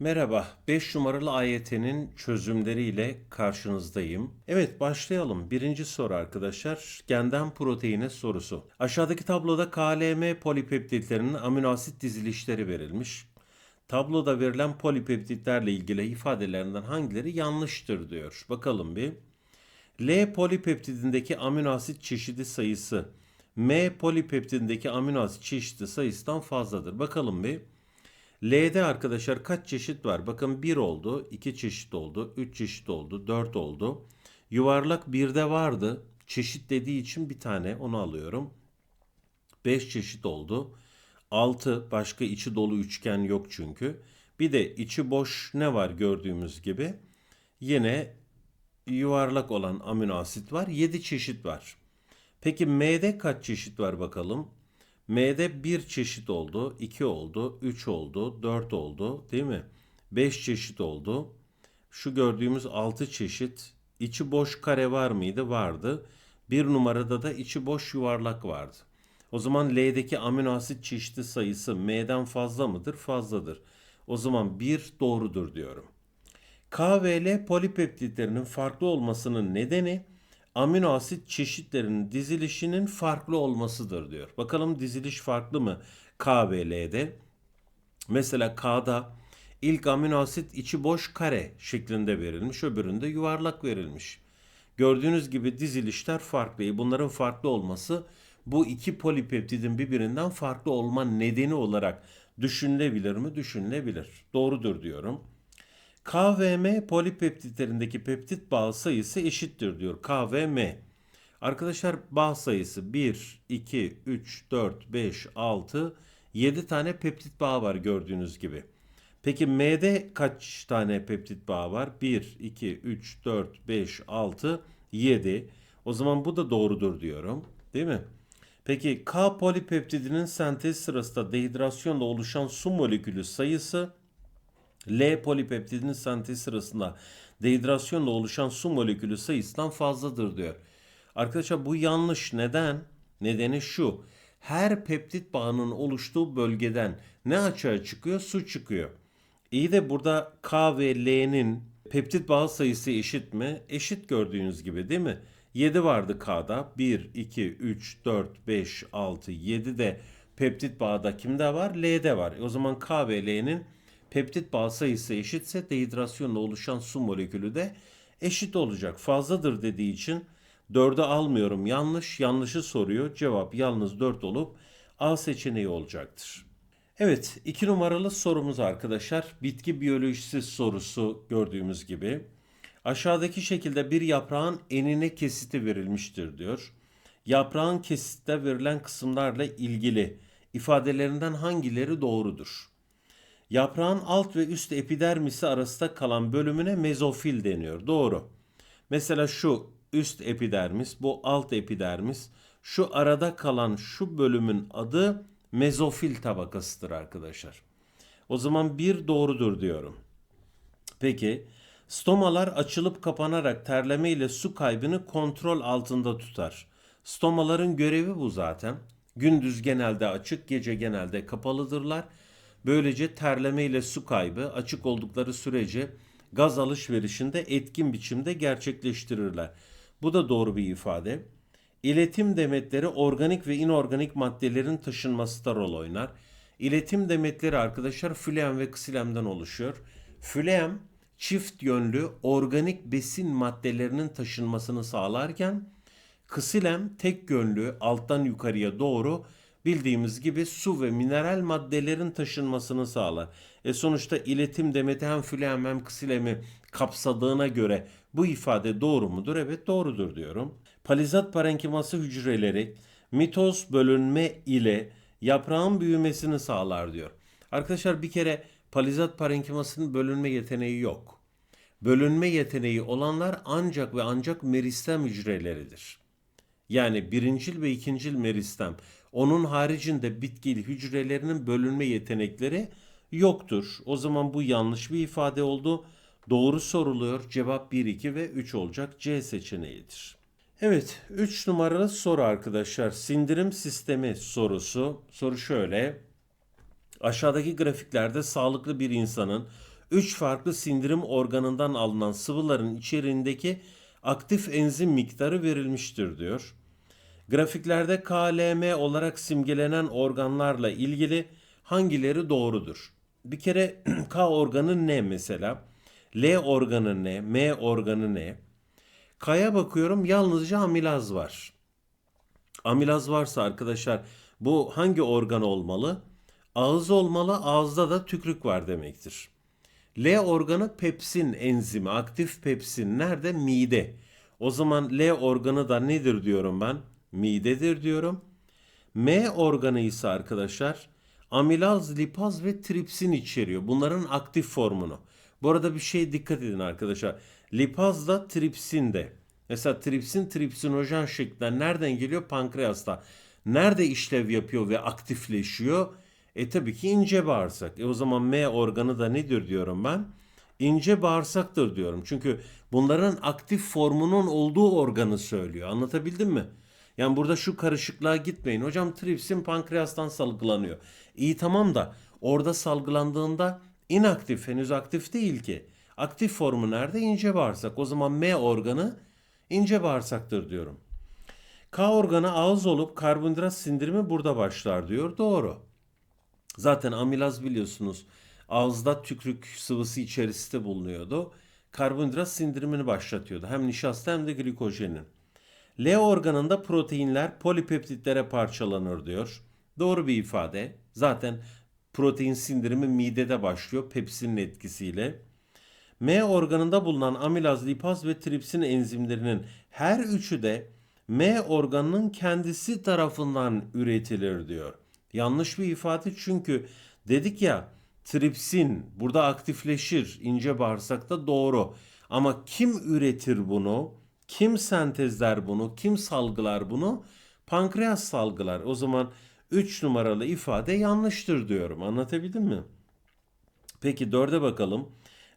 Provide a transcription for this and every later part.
Merhaba, 5 numaralı AYT'nin çözümleriyle karşınızdayım. Evet, başlayalım. Birinci soru arkadaşlar, genden proteine sorusu. Aşağıdaki tabloda KLM polipeptitlerinin amino asit dizilişleri verilmiş. Tabloda verilen polipeptitlerle ilgili ifadelerinden hangileri yanlıştır diyor. Bakalım bir. L polipeptidindeki amino asit çeşidi sayısı M polipeptidindeki amino asit çeşidi sayısından fazladır. Bakalım bir. L'de arkadaşlar kaç çeşit var? Bakın 1 oldu, 2 çeşit oldu, 3 çeşit oldu, 4 oldu. Yuvarlak 1'de vardı. Çeşit dediği için bir tane onu alıyorum. 5 çeşit oldu. 6 başka içi dolu üçgen yok çünkü. Bir de içi boş ne var gördüğümüz gibi. Yine yuvarlak olan amino asit var. 7 çeşit var. Peki M'de kaç çeşit var bakalım? M'de bir çeşit oldu, 2 oldu, 3 oldu, 4 oldu değil mi? 5 çeşit oldu. Şu gördüğümüz 6 çeşit. İçi boş kare var mıydı? Vardı. Bir numarada da içi boş yuvarlak vardı. O zaman L'deki amino asit çeşidi sayısı M'den fazla mıdır? Fazladır. O zaman 1 doğrudur diyorum. K ve L polipeptitlerinin farklı olmasının nedeni amino asit çeşitlerinin dizilişinin farklı olmasıdır diyor. Bakalım diziliş farklı mı K ve L'de? Mesela K'da ilk amino asit içi boş kare şeklinde verilmiş, öbüründe yuvarlak verilmiş. Gördüğünüz gibi dizilişler farklı. Bunların farklı olması bu iki polipeptidin birbirinden farklı olma nedeni olarak düşünülebilir mi? Düşünülebilir. Doğrudur diyorum. K ve M polipeptitlerindeki peptit bağ sayısı eşittir diyor. K ve M. Arkadaşlar bağ sayısı 1, 2, 3, 4, 5, 6, 7 tane peptit bağı var gördüğünüz gibi. Peki M'de kaç tane peptit bağı var? 1, 2, 3, 4, 5, 6, 7. O zaman bu da doğrudur diyorum. Değil mi? Peki K polipeptidinin sentez sırasında dehidrasyonla oluşan su molekülü sayısı L polipeptidinin sentez sırasında dehidrasyonla oluşan su molekülü sayısından fazladır diyor. Arkadaşlar bu yanlış. Neden? Nedeni şu. Her peptit bağının oluştuğu bölgeden ne açığa çıkıyor? Su çıkıyor. İyi de burada K ve L'nin peptit bağı sayısı eşit mi? Eşit gördüğünüz gibi değil mi? 7 vardı K'da. 1, 2, 3, 4, 5, 6, 7 de peptit bağda kimde var? L'de var. O zaman K ve L'nin peptit bağ sayısı eşitse dehidrasyonla oluşan su molekülü de eşit olacak. Fazladır dediği için 4'ü almıyorum. Yanlış. Yanlışı soruyor. Cevap yalnız 4 olup A seçeneği olacaktır. Evet, iki numaralı sorumuz arkadaşlar. Bitki biyolojisi sorusu gördüğümüz gibi. Aşağıdaki şekilde bir yaprağın enine kesiti verilmiştir diyor. Yaprağın kesitte verilen kısımlarla ilgili ifadelerinden hangileri doğrudur? Yaprağın alt ve üst epidermisi arasında kalan bölümüne mezofil deniyor. Doğru. Mesela şu üst epidermis, bu alt epidermis, şu arada kalan şu bölümün adı mezofil tabakasıdır arkadaşlar. O zaman bir doğrudur diyorum. Peki stomalar açılıp kapanarak terleme ile su kaybını kontrol altında tutar. Stomaların görevi bu zaten. Gündüz genelde açık, gece genelde kapalıdırlar. Böylece terleme ile su kaybı açık oldukları sürece gaz alışverişinde etkin biçimde gerçekleştirirler. Bu da doğru bir ifade. İletim demetleri organik ve inorganik maddelerin taşınmasında rol oynar. İletim demetleri arkadaşlar fülem ve ksilemden oluşuyor. Fülem çift yönlü organik besin maddelerinin taşınmasını sağlarken ksilem tek yönlü alttan yukarıya doğru bildiğimiz gibi su ve mineral maddelerin taşınmasını sağlar. E sonuçta iletim demeti hem fülem hem ksilemi kapsadığına göre bu ifade doğru mudur? Evet doğrudur diyorum. Palizat parenkiması hücreleri mitoz bölünme ile yaprağın büyümesini sağlar diyor. Arkadaşlar bir kere palizat parenkimasının bölünme yeteneği yok. Bölünme yeteneği olanlar ancak ve ancak meristem hücreleridir. Yani birincil ve ikincil meristem. Onun haricinde bitkili hücrelerinin bölünme yetenekleri yoktur. O zaman bu yanlış bir ifade oldu. Doğru soruluyor. Cevap 1, 2 ve 3 olacak. C seçeneğidir. Evet, 3 numaralı soru arkadaşlar. Sindirim sistemi sorusu. Soru şöyle. Aşağıdaki grafiklerde sağlıklı bir insanın 3 farklı sindirim organından alınan sıvıların içeriğindeki aktif enzim miktarı verilmiştir diyor. Grafiklerde KLM olarak simgelenen organlarla ilgili hangileri doğrudur? Bir kere K organı ne mesela? L organı ne? M organı ne? K'ya bakıyorum yalnızca amilaz var. Amilaz varsa arkadaşlar bu hangi organ olmalı? Ağız olmalı, ağızda da tükrük var demektir. L organı pepsin enzimi, aktif pepsin nerede? Mide. O zaman L organı da nedir diyorum ben? Midedir diyorum. M organı ise arkadaşlar amilaz, lipaz ve tripsin içeriyor. Bunların aktif formunu. Bu arada bir şey dikkat edin arkadaşlar. Lipaz da tripsin de. Mesela tripsin tripsinojen şeklinde nereden geliyor? Pankreasta. Nerede işlev yapıyor ve aktifleşiyor? E tabii ki ince bağırsak. E o zaman M organı da nedir diyorum ben? İnce bağırsaktır diyorum. Çünkü bunların aktif formunun olduğu organı söylüyor. Anlatabildim mi? Yani burada şu karışıklığa gitmeyin. Hocam tripsin pankreastan salgılanıyor. İyi tamam da orada salgılandığında inaktif henüz aktif değil ki. Aktif formu nerede? İnce bağırsak. O zaman M organı ince bağırsaktır diyorum. K organı ağız olup karbonhidrat sindirimi burada başlar diyor. Doğru. Zaten amilaz biliyorsunuz ağızda tükrük sıvısı içerisinde bulunuyordu. Karbonhidrat sindirimini başlatıyordu. Hem nişasta hem de glikojenin. L organında proteinler polipeptitlere parçalanır diyor. Doğru bir ifade. Zaten protein sindirimi midede başlıyor pepsinin etkisiyle. M organında bulunan amilaz, lipaz ve tripsin enzimlerinin her üçü de M organının kendisi tarafından üretilir diyor. Yanlış bir ifade çünkü dedik ya tripsin burada aktifleşir ince bağırsakta doğru. Ama kim üretir bunu? Kim sentezler bunu? Kim salgılar bunu? Pankreas salgılar. O zaman 3 numaralı ifade yanlıştır diyorum. Anlatabildim mi? Peki 4'e bakalım.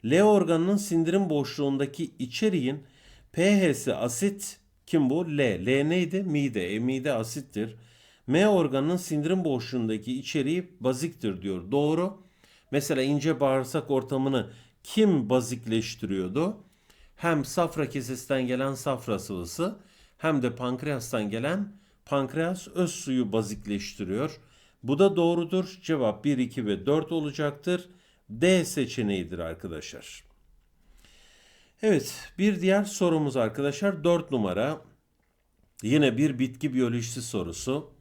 L organının sindirim boşluğundaki içeriğin pH'si asit kim bu? L. L neydi? Mide. E, mide asittir. M organının sindirim boşluğundaki içeriği baziktir diyor. Doğru. Mesela ince bağırsak ortamını kim bazikleştiriyordu? Hem safra kesesinden gelen safra sıvısı hem de pankreastan gelen pankreas öz suyu bazikleştiriyor. Bu da doğrudur. Cevap 1, 2 ve 4 olacaktır. D seçeneğidir arkadaşlar. Evet bir diğer sorumuz arkadaşlar 4 numara. Yine bir bitki biyolojisi sorusu.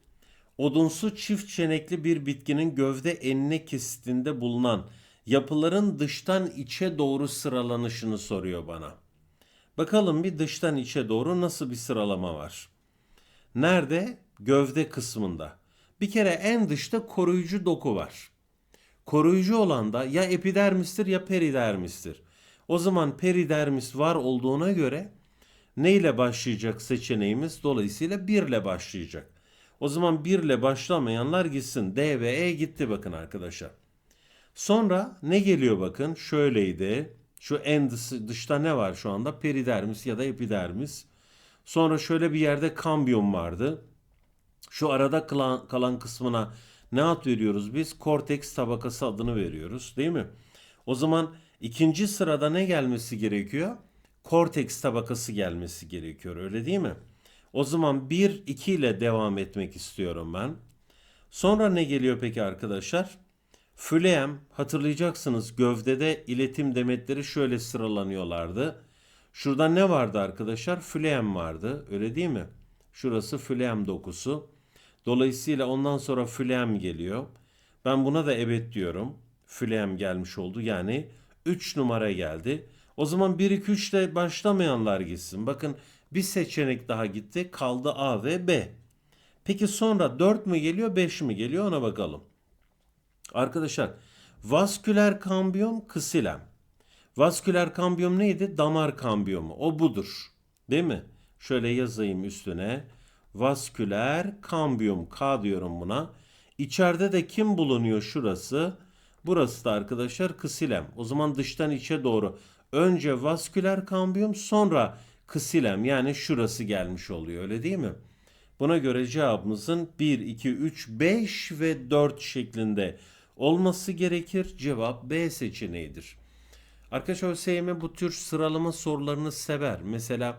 Odunsu çift çenekli bir bitkinin gövde enine kesitinde bulunan yapıların dıştan içe doğru sıralanışını soruyor bana. Bakalım bir dıştan içe doğru nasıl bir sıralama var? Nerede? Gövde kısmında. Bir kere en dışta koruyucu doku var. Koruyucu olan da ya epidermistir ya peridermistir. O zaman peridermis var olduğuna göre ne ile başlayacak seçeneğimiz? Dolayısıyla 1 ile başlayacak. O zaman 1 ile başlamayanlar gitsin. D ve E gitti bakın arkadaşlar. Sonra ne geliyor bakın? Şöyleydi. Şu en dışı, dışta ne var şu anda? Peridermis ya da epidermis. Sonra şöyle bir yerde kambiyum vardı. Şu arada kalan, kalan kısmına ne ad veriyoruz biz? Korteks tabakası adını veriyoruz değil mi? O zaman ikinci sırada ne gelmesi gerekiyor? Korteks tabakası gelmesi gerekiyor öyle değil mi? O zaman 1 2 ile devam etmek istiyorum ben. Sonra ne geliyor peki arkadaşlar? Fülem hatırlayacaksınız gövdede iletim demetleri şöyle sıralanıyorlardı. Şurada ne vardı arkadaşlar? Fülem vardı öyle değil mi? Şurası fülem dokusu. Dolayısıyla ondan sonra fülem geliyor. Ben buna da evet diyorum. Fülem gelmiş oldu. Yani 3 numara geldi. O zaman 1 2 3 ile başlamayanlar gitsin. Bakın bir seçenek daha gitti. Kaldı A ve B. Peki sonra 4 mü geliyor 5 mi geliyor ona bakalım. Arkadaşlar vasküler kambiyom kısilem. Vasküler kambiyom neydi? Damar kambiyomu. O budur. Değil mi? Şöyle yazayım üstüne. Vasküler kambiyum. K diyorum buna. İçeride de kim bulunuyor şurası? Burası da arkadaşlar kısilem. O zaman dıştan içe doğru. Önce vasküler kambiyum sonra kısilem yani şurası gelmiş oluyor öyle değil mi? Buna göre cevabımızın 1, 2, 3, 5 ve 4 şeklinde olması gerekir. Cevap B seçeneğidir. Arkadaşlar ÖSYM bu tür sıralama sorularını sever. Mesela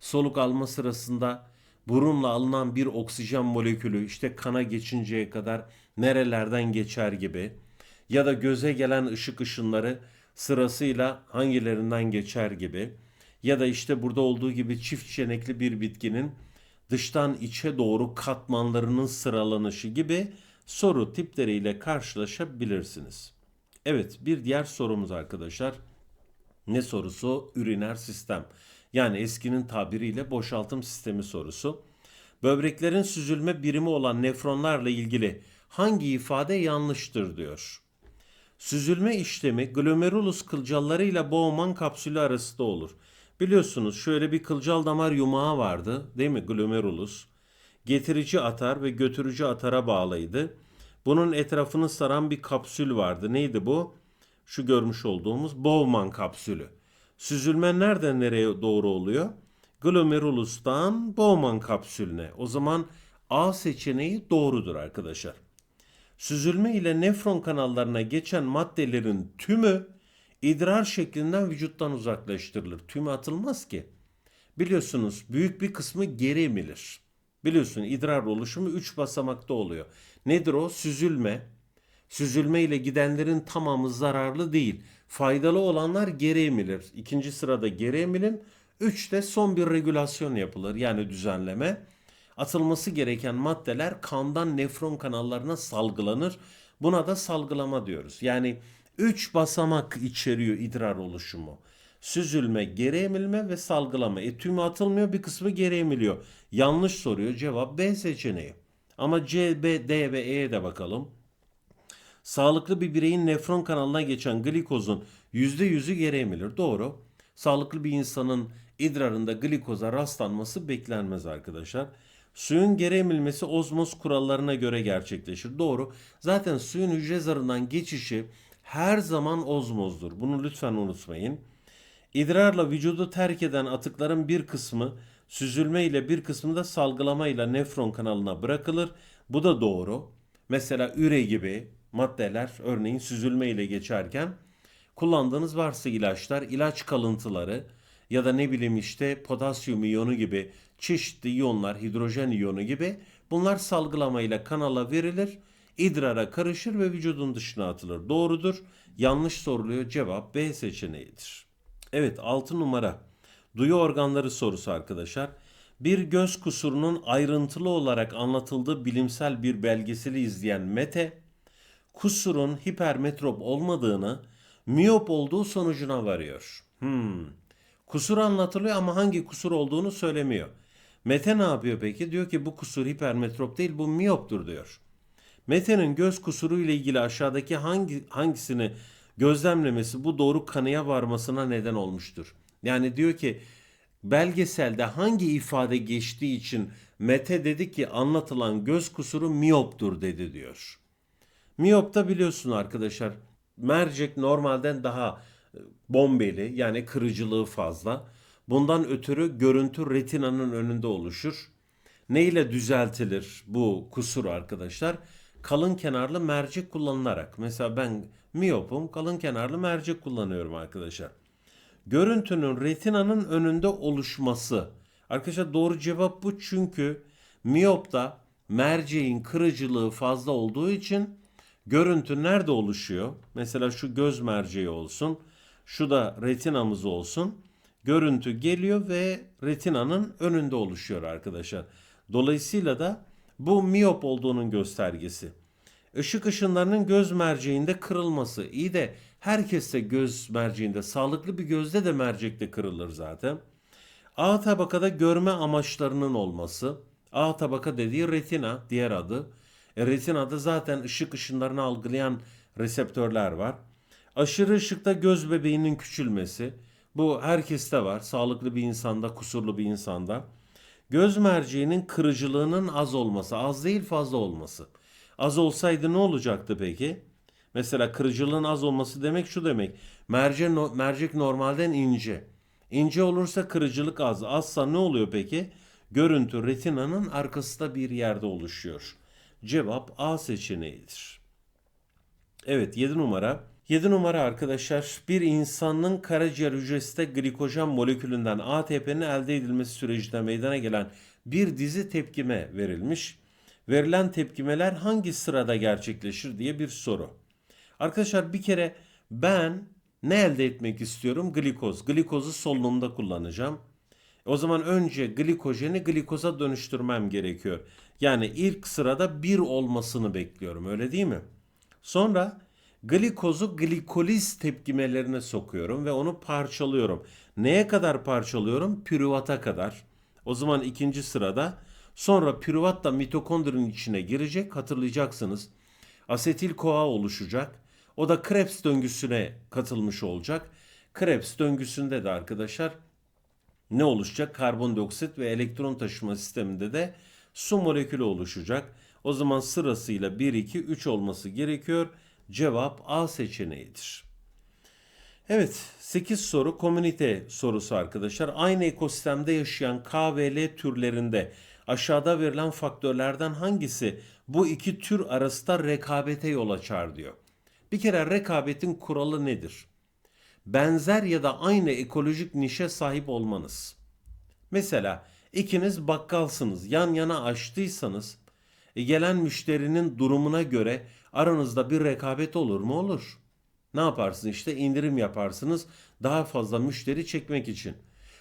soluk alma sırasında burunla alınan bir oksijen molekülü işte kana geçinceye kadar nerelerden geçer gibi ya da göze gelen ışık ışınları sırasıyla hangilerinden geçer gibi ya da işte burada olduğu gibi çift çenekli bir bitkinin dıştan içe doğru katmanlarının sıralanışı gibi soru tipleriyle karşılaşabilirsiniz. Evet bir diğer sorumuz arkadaşlar. Ne sorusu? Üriner sistem. Yani eskinin tabiriyle boşaltım sistemi sorusu. Böbreklerin süzülme birimi olan nefronlarla ilgili hangi ifade yanlıştır diyor. Süzülme işlemi glomerulus kılcallarıyla Bowman kapsülü arasında olur. Biliyorsunuz şöyle bir kılcal damar yumağı vardı değil mi glomerulus? Getirici atar ve götürücü atara bağlıydı. Bunun etrafını saran bir kapsül vardı. Neydi bu? Şu görmüş olduğumuz Bowman kapsülü. Süzülme nereden nereye doğru oluyor? Glomerulus'tan Bowman kapsülüne. O zaman A seçeneği doğrudur arkadaşlar. Süzülme ile nefron kanallarına geçen maddelerin tümü idrar şeklinden vücuttan uzaklaştırılır. Tümü atılmaz ki. Biliyorsunuz büyük bir kısmı geri emilir. Biliyorsun idrar oluşumu 3 basamakta oluyor. Nedir o? Süzülme. Süzülme ile gidenlerin tamamı zararlı değil. Faydalı olanlar geri emilir. İkinci sırada geri emilim. Üçte son bir regülasyon yapılır yani düzenleme. Atılması gereken maddeler kandan nefron kanallarına salgılanır. Buna da salgılama diyoruz. Yani 3 basamak içeriyor idrar oluşumu. Süzülme, geri emilme ve salgılama. E tümü atılmıyor bir kısmı geri emiliyor. Yanlış soruyor. Cevap B seçeneği. Ama C, B, D ve E'ye de bakalım. Sağlıklı bir bireyin nefron kanalına geçen glikozun %100'ü geri emilir. Doğru. Sağlıklı bir insanın idrarında glikoza rastlanması beklenmez arkadaşlar. Suyun geri emilmesi ozmoz kurallarına göre gerçekleşir. Doğru. Zaten suyun hücre zarından geçişi her zaman ozmozdur. Bunu lütfen unutmayın. İdrarla vücudu terk eden atıkların bir kısmı süzülme ile bir kısmı da salgılama ile nefron kanalına bırakılır. Bu da doğru. Mesela üre gibi maddeler örneğin süzülme ile geçerken kullandığınız varsa ilaçlar, ilaç kalıntıları ya da ne bileyim işte potasyum iyonu gibi çeşitli iyonlar, hidrojen iyonu gibi bunlar salgılamayla kanala verilir, idrara karışır ve vücudun dışına atılır. Doğrudur. Yanlış soruluyor. Cevap B seçeneğidir. Evet 6 numara. Duyu organları sorusu arkadaşlar. Bir göz kusurunun ayrıntılı olarak anlatıldığı bilimsel bir belgeseli izleyen Mete, kusurun hipermetrop olmadığını, miyop olduğu sonucuna varıyor. Hmm. Kusur anlatılıyor ama hangi kusur olduğunu söylemiyor. Mete ne yapıyor peki? Diyor ki bu kusur hipermetrop değil bu miyoptur diyor. Mete'nin göz kusuru ile ilgili aşağıdaki hangi hangisini gözlemlemesi bu doğru kanıya varmasına neden olmuştur. Yani diyor ki belgeselde hangi ifade geçtiği için Mete dedi ki anlatılan göz kusuru miyoptur dedi diyor. Miyopta biliyorsun arkadaşlar mercek normalden daha e, bombeli yani kırıcılığı fazla. Bundan ötürü görüntü retinanın önünde oluşur. Ne ile düzeltilir bu kusur arkadaşlar? Kalın kenarlı mercek kullanılarak. Mesela ben miyopum kalın kenarlı mercek kullanıyorum arkadaşlar. Görüntünün retinanın önünde oluşması. Arkadaşlar doğru cevap bu çünkü miyopta merceğin kırıcılığı fazla olduğu için görüntü nerede oluşuyor? Mesela şu göz merceği olsun. Şu da retinamız olsun. Görüntü geliyor ve retinanın önünde oluşuyor arkadaşlar. Dolayısıyla da bu miyop olduğunun göstergesi. Işık ışınlarının göz merceğinde kırılması. İyi de herkes de göz merceğinde, sağlıklı bir gözde de mercekte kırılır zaten. A tabakada görme amaçlarının olması. A tabaka dediği retina, diğer adı. E, retinada zaten ışık ışınlarını algılayan reseptörler var. Aşırı ışıkta göz bebeğinin küçülmesi. Bu herkeste var. Sağlıklı bir insanda, kusurlu bir insanda. Göz merceğinin kırıcılığının az olması, az değil fazla olması. Az olsaydı ne olacaktı peki? Mesela kırıcılığın az olması demek şu demek. Merce, mercek normalden ince. İnce olursa kırıcılık az. Azsa ne oluyor peki? Görüntü retinanın arkasında bir yerde oluşuyor. Cevap A seçeneğidir. Evet 7 numara. 7 numara arkadaşlar bir insanın karaciğer hücresinde glikojen molekülünden ATP'nin elde edilmesi sürecinde meydana gelen bir dizi tepkime verilmiş. Verilen tepkimeler hangi sırada gerçekleşir diye bir soru. Arkadaşlar bir kere ben ne elde etmek istiyorum? Glikoz. Glikozu solunumda kullanacağım. O zaman önce glikojeni glikoza dönüştürmem gerekiyor. Yani ilk sırada bir olmasını bekliyorum öyle değil mi? Sonra glikozu glikoliz tepkimelerine sokuyorum ve onu parçalıyorum. Neye kadar parçalıyorum? Pürüvata kadar. O zaman ikinci sırada sonra pürüvat da mitokondrinin içine girecek hatırlayacaksınız. Asetil koa oluşacak. O da Krebs döngüsüne katılmış olacak. Krebs döngüsünde de arkadaşlar ne oluşacak? Karbondioksit ve elektron taşıma sisteminde de su molekülü oluşacak. O zaman sırasıyla 1, 2, 3 olması gerekiyor. Cevap A seçeneğidir. Evet 8 soru komünite sorusu arkadaşlar. Aynı ekosistemde yaşayan K ve L türlerinde aşağıda verilen faktörlerden hangisi bu iki tür arasında rekabete yol açar diyor. Bir kere rekabetin kuralı nedir? Benzer ya da aynı ekolojik nişe sahip olmanız. Mesela ikiniz bakkalsınız yan yana açtıysanız e, gelen müşterinin durumuna göre aranızda bir rekabet olur mu? Olur. Ne yaparsın işte indirim yaparsınız daha fazla müşteri çekmek için.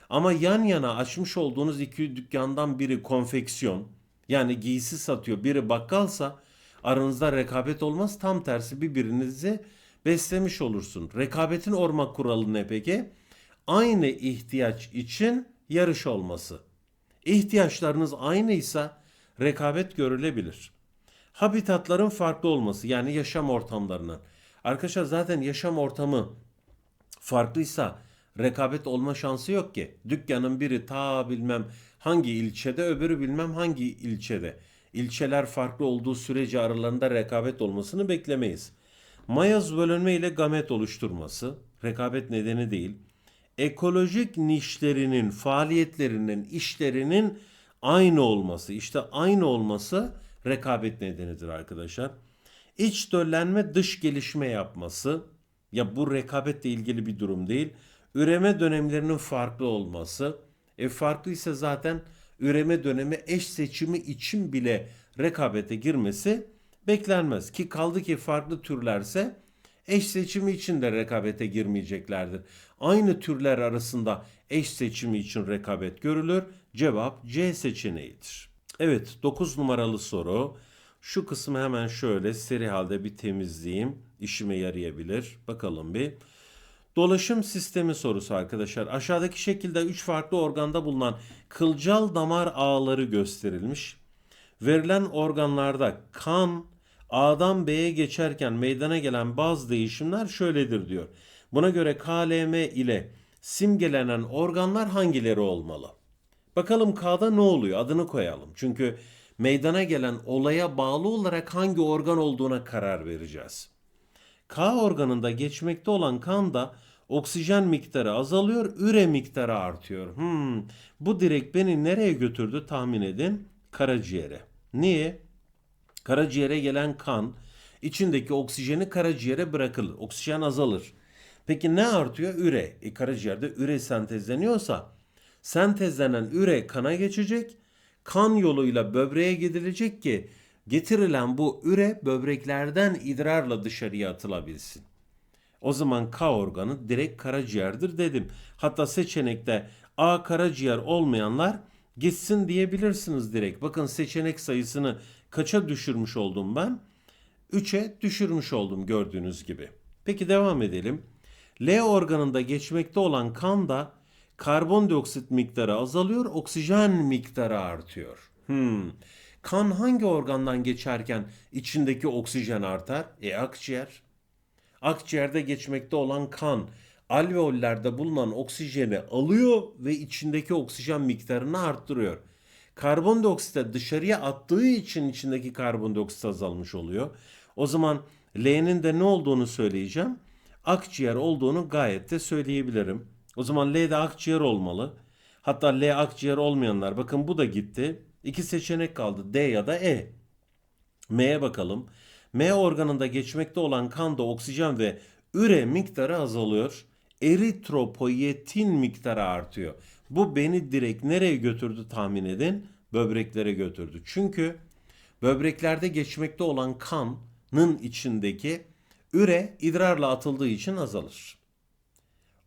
Ama yan yana açmış olduğunuz iki dükkandan biri konfeksiyon yani giysi satıyor biri bakkalsa aranızda rekabet olmaz tam tersi birbirinizi beslemiş olursun. Rekabetin ormak kuralı ne peki? Aynı ihtiyaç için yarış olması. İhtiyaçlarınız aynıysa rekabet görülebilir. Habitatların farklı olması yani yaşam ortamlarının. Arkadaşlar zaten yaşam ortamı farklıysa rekabet olma şansı yok ki. Dükkanın biri ta bilmem hangi ilçede öbürü bilmem hangi ilçede. İlçeler farklı olduğu sürece aralarında rekabet olmasını beklemeyiz. Mayoz bölünme ile gamet oluşturması rekabet nedeni değil. Ekolojik nişlerinin, faaliyetlerinin, işlerinin aynı olması. işte aynı olması rekabet nedenidir arkadaşlar. İç döllenme dış gelişme yapması. Ya bu rekabetle ilgili bir durum değil. Üreme dönemlerinin farklı olması. E farklıysa zaten üreme dönemi eş seçimi için bile rekabete girmesi beklenmez. Ki kaldı ki farklı türlerse eş seçimi için de rekabete girmeyeceklerdir. Aynı türler arasında eş seçimi için rekabet görülür. Cevap C seçeneğidir. Evet 9 numaralı soru. Şu kısmı hemen şöyle seri halde bir temizleyeyim. İşime yarayabilir. Bakalım bir. Dolaşım sistemi sorusu arkadaşlar. Aşağıdaki şekilde 3 farklı organda bulunan kılcal damar ağları gösterilmiş. Verilen organlarda kan A'dan B'ye geçerken meydana gelen bazı değişimler şöyledir diyor. Buna göre KLM ile simgelenen organlar hangileri olmalı? Bakalım K'da ne oluyor? Adını koyalım. Çünkü meydana gelen olaya bağlı olarak hangi organ olduğuna karar vereceğiz. K organında geçmekte olan kanda oksijen miktarı azalıyor, üre miktarı artıyor. Hmm, bu direkt beni nereye götürdü tahmin edin? Karaciğere. Niye? Karaciğere gelen kan içindeki oksijeni karaciğere bırakılır. Oksijen azalır. Peki ne artıyor? Üre. E, karaciğerde üre sentezleniyorsa sentezlenen üre kana geçecek. Kan yoluyla böbreğe gidilecek ki getirilen bu üre böbreklerden idrarla dışarıya atılabilsin. O zaman K organı direkt karaciğerdir dedim. Hatta seçenekte A karaciğer olmayanlar gitsin diyebilirsiniz direkt. Bakın seçenek sayısını kaça düşürmüş oldum ben? 3'e düşürmüş oldum gördüğünüz gibi. Peki devam edelim. L organında geçmekte olan kanda karbondioksit miktarı azalıyor, oksijen miktarı artıyor. Hmm. Kan hangi organdan geçerken içindeki oksijen artar? E akciğer. Akciğerde geçmekte olan kan alveollerde bulunan oksijeni alıyor ve içindeki oksijen miktarını arttırıyor. Karbondioksite dışarıya attığı için içindeki karbondioksit azalmış oluyor. O zaman L'nin de ne olduğunu söyleyeceğim. Akciğer olduğunu gayet de söyleyebilirim. O zaman L de akciğer olmalı. Hatta L akciğer olmayanlar bakın bu da gitti. İki seçenek kaldı D ya da E. M'ye bakalım. M organında geçmekte olan kanda oksijen ve Üre miktarı azalıyor. Eritropoyetin miktarı artıyor. Bu beni direkt nereye götürdü tahmin edin? Böbreklere götürdü. Çünkü böbreklerde geçmekte olan kanın içindeki üre idrarla atıldığı için azalır.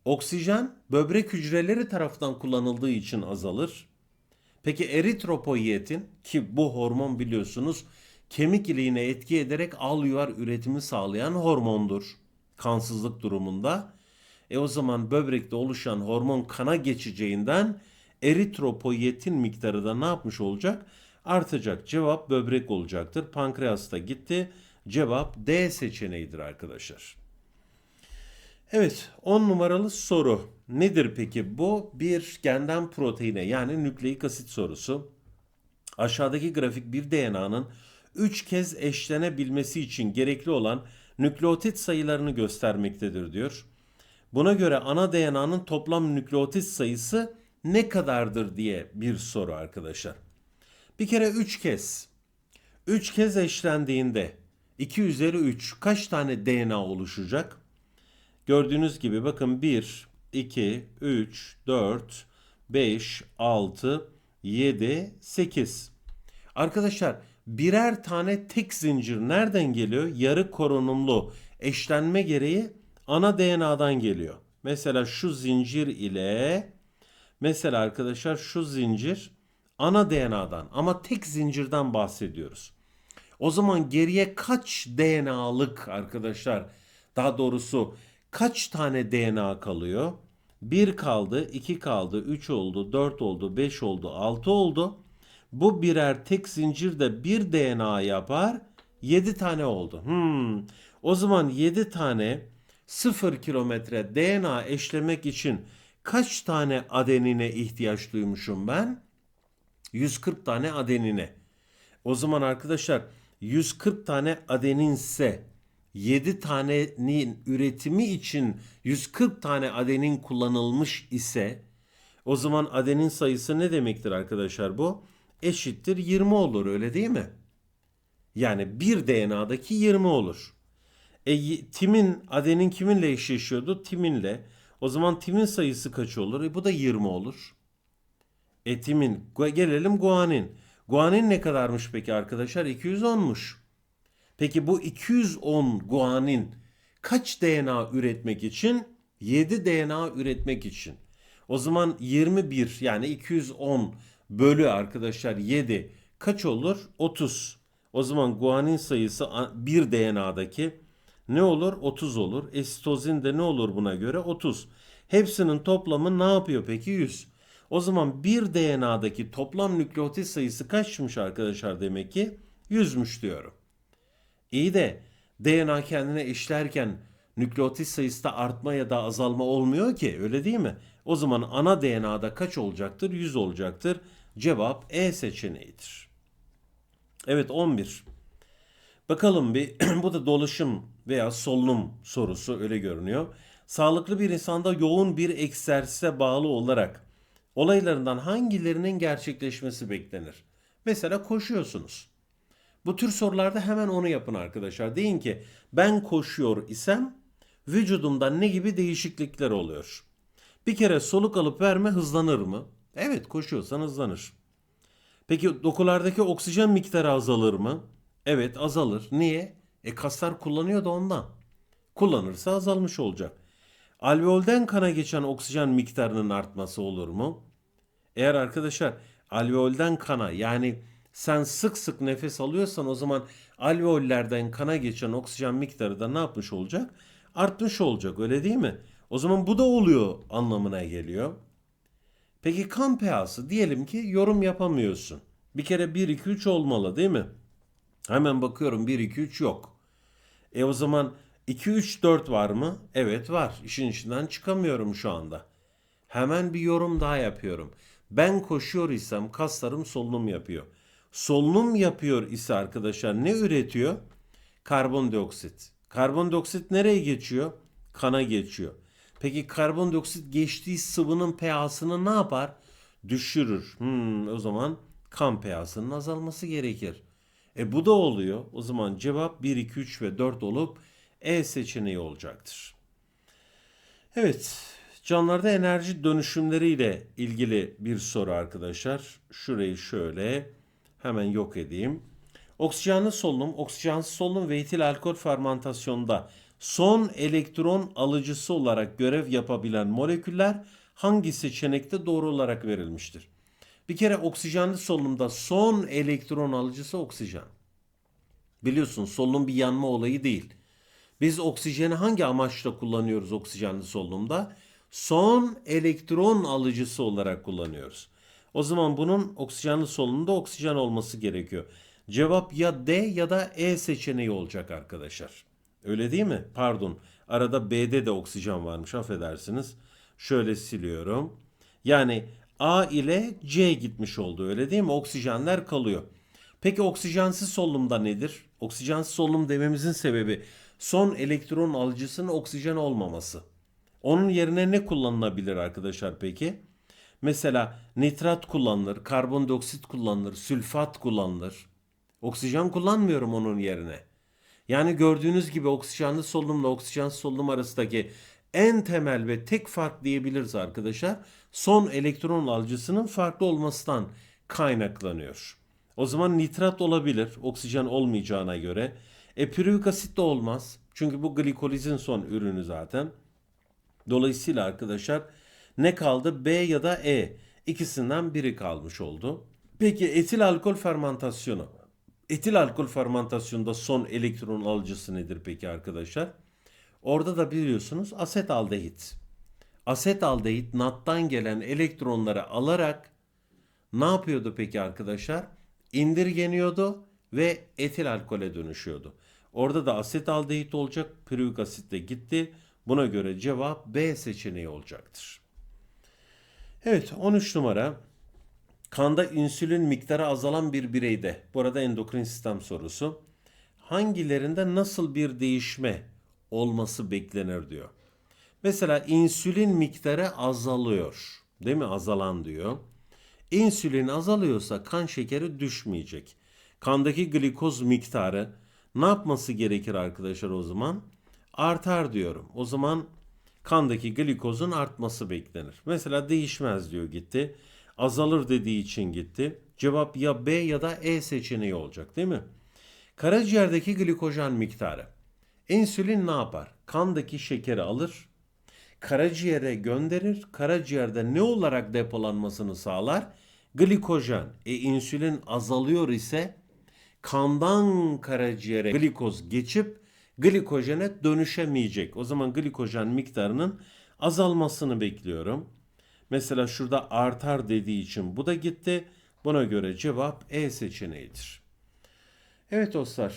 Oksijen böbrek hücreleri tarafından kullanıldığı için azalır. Peki eritropoyetin ki bu hormon biliyorsunuz kemik iliğine etki ederek al yuvar üretimi sağlayan hormondur. Kansızlık durumunda. E o zaman böbrekte oluşan hormon kana geçeceğinden eritropoyetin miktarı da ne yapmış olacak? Artacak. Cevap böbrek olacaktır. Pankreas da gitti. Cevap D seçeneğidir arkadaşlar. Evet 10 numaralı soru. Nedir peki bu? Bir genden proteine yani nükleik asit sorusu. Aşağıdaki grafik bir DNA'nın 3 kez eşlenebilmesi için gerekli olan nükleotit sayılarını göstermektedir diyor. Buna göre ana DNA'nın toplam nükleotit sayısı ne kadardır diye bir soru arkadaşlar. Bir kere 3 kez. 3 kez eşlendiğinde 2 üzeri 3 kaç tane DNA oluşacak? Gördüğünüz gibi bakın 1, 2, 3, 4, 5, 6, 7, 8. Arkadaşlar birer tane tek zincir nereden geliyor? Yarı korunumlu eşlenme gereği ana DNA'dan geliyor. Mesela şu zincir ile mesela arkadaşlar şu zincir ana DNA'dan ama tek zincirden bahsediyoruz. O zaman geriye kaç DNA'lık arkadaşlar daha doğrusu kaç tane DNA kalıyor? 1 kaldı, 2 kaldı, 3 oldu, 4 oldu, 5 oldu, 6 oldu. Bu birer tek zincirde bir DNA yapar. 7 tane oldu. Hmm. O zaman 7 tane 0 kilometre DNA eşlemek için kaç tane adenine ihtiyaç duymuşum ben? 140 tane adenine. O zaman arkadaşlar 140 tane adeninse 7 tanenin üretimi için 140 tane adenin kullanılmış ise o zaman adenin sayısı ne demektir arkadaşlar bu? Eşittir 20 olur öyle değil mi? Yani bir DNA'daki 20 olur. E, timin adenin kiminle eşleşiyordu? Timinle. O zaman timin sayısı kaç olur? E, bu da 20 olur. E timin. Gelelim guanin. Guanin ne kadarmış peki arkadaşlar? 210'muş. Peki bu 210 guanin kaç DNA üretmek için? 7 DNA üretmek için. O zaman 21 yani 210 bölü arkadaşlar 7 kaç olur? 30. O zaman guanin sayısı bir DNA'daki ne olur? 30 olur. Esitozin de ne olur buna göre? 30. Hepsinin toplamı ne yapıyor peki? 100. O zaman bir DNA'daki toplam nükleotit sayısı kaçmış arkadaşlar demek ki? 100'müş diyorum. İyi de DNA kendine işlerken nükleotit sayısı da artma ya da azalma olmuyor ki öyle değil mi? O zaman ana DNA'da kaç olacaktır? 100 olacaktır. Cevap E seçeneğidir. Evet 11. Bakalım bir bu da dolaşım veya solunum sorusu öyle görünüyor. Sağlıklı bir insanda yoğun bir egzersize bağlı olarak olaylarından hangilerinin gerçekleşmesi beklenir? Mesela koşuyorsunuz. Bu tür sorularda hemen onu yapın arkadaşlar. Deyin ki ben koşuyor isem vücudumda ne gibi değişiklikler oluyor? Bir kere soluk alıp verme hızlanır mı? Evet koşuyorsan hızlanır. Peki dokulardaki oksijen miktarı azalır mı? Evet azalır. Niye? E kaslar kullanıyor da ondan. Kullanırsa azalmış olacak. Alveolden kana geçen oksijen miktarının artması olur mu? Eğer arkadaşlar alveolden kana yani sen sık sık nefes alıyorsan o zaman alveollerden kana geçen oksijen miktarı da ne yapmış olacak? Artmış olacak öyle değil mi? O zaman bu da oluyor anlamına geliyor. Peki kan pH'sı diyelim ki yorum yapamıyorsun. Bir kere 1 2 3 olmalı değil mi? Hemen bakıyorum 1 2 3 yok. E o zaman 2 3 4 var mı? Evet var. İşin içinden çıkamıyorum şu anda. Hemen bir yorum daha yapıyorum. Ben koşuyor isem kaslarım solunum yapıyor. Solunum yapıyor ise arkadaşlar ne üretiyor? Karbondioksit. Karbondioksit nereye geçiyor? Kana geçiyor. Peki karbondioksit geçtiği sıvının pH'sını ne yapar? Düşürür. Hmm, o zaman kan pH'sının azalması gerekir. E bu da oluyor. O zaman cevap 1, 2, 3 ve 4 olup E seçeneği olacaktır. Evet, canlılarda enerji dönüşümleriyle ilgili bir soru arkadaşlar. Şurayı şöyle hemen yok edeyim. Oksijenli solunum, oksijensiz solunum ve etil alkol fermentasyonda son elektron alıcısı olarak görev yapabilen moleküller hangi seçenekte doğru olarak verilmiştir? Bir kere oksijenli solunumda son elektron alıcısı oksijen. Biliyorsun solunum bir yanma olayı değil. Biz oksijeni hangi amaçla kullanıyoruz oksijenli solunumda? Son elektron alıcısı olarak kullanıyoruz. O zaman bunun oksijenli solunumda oksijen olması gerekiyor. Cevap ya D ya da E seçeneği olacak arkadaşlar. Öyle değil mi? Pardon. Arada B'de de oksijen varmış affedersiniz. Şöyle siliyorum. Yani A ile C gitmiş oldu öyle değil mi? Oksijenler kalıyor. Peki oksijensiz solunumda nedir? Oksijensiz solunum dememizin sebebi son elektron alıcısının oksijen olmaması. Onun yerine ne kullanılabilir arkadaşlar peki? Mesela nitrat kullanılır, karbondioksit kullanılır, sülfat kullanılır. Oksijen kullanmıyorum onun yerine. Yani gördüğünüz gibi oksijenli solunumla oksijensiz solunum arasındaki en temel ve tek fark diyebiliriz arkadaşlar. Son elektron alıcısının farklı olmasından kaynaklanıyor. O zaman nitrat olabilir oksijen olmayacağına göre. E pürük asit de olmaz. Çünkü bu glikolizin son ürünü zaten. Dolayısıyla arkadaşlar ne kaldı? B ya da E. İkisinden biri kalmış oldu. Peki etil alkol fermentasyonu. Etil alkol fermentasyonda son elektron alıcısı nedir peki arkadaşlar? Orada da biliyorsunuz asetaldehit. Asetaldehit nattan gelen elektronları alarak ne yapıyordu peki arkadaşlar? İndirgeniyordu ve etil alkole dönüşüyordu. Orada da asetaldehit olacak. Pürük asit de gitti. Buna göre cevap B seçeneği olacaktır. Evet 13 numara. Kanda insülin miktarı azalan bir bireyde. Bu arada endokrin sistem sorusu. Hangilerinde nasıl bir değişme olması beklenir diyor. Mesela insülin miktarı azalıyor. Değil mi? Azalan diyor. İnsülin azalıyorsa kan şekeri düşmeyecek. Kandaki glikoz miktarı ne yapması gerekir arkadaşlar o zaman? Artar diyorum. O zaman kandaki glikozun artması beklenir. Mesela değişmez diyor gitti. Azalır dediği için gitti. Cevap ya B ya da E seçeneği olacak değil mi? Karaciğerdeki glikojen miktarı. İnsülin ne yapar? Kandaki şekeri alır, karaciğere gönderir. Karaciğerde ne olarak depolanmasını sağlar? Glikojen. E insülin azalıyor ise kandan karaciğere glikoz geçip glikojene dönüşemeyecek. O zaman glikojen miktarının azalmasını bekliyorum. Mesela şurada artar dediği için bu da gitti. Buna göre cevap E seçeneğidir. Evet dostlar,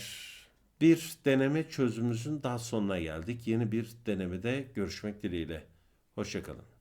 bir deneme çözümümüzün daha sonuna geldik. Yeni bir denemede görüşmek dileğiyle. Hoşçakalın.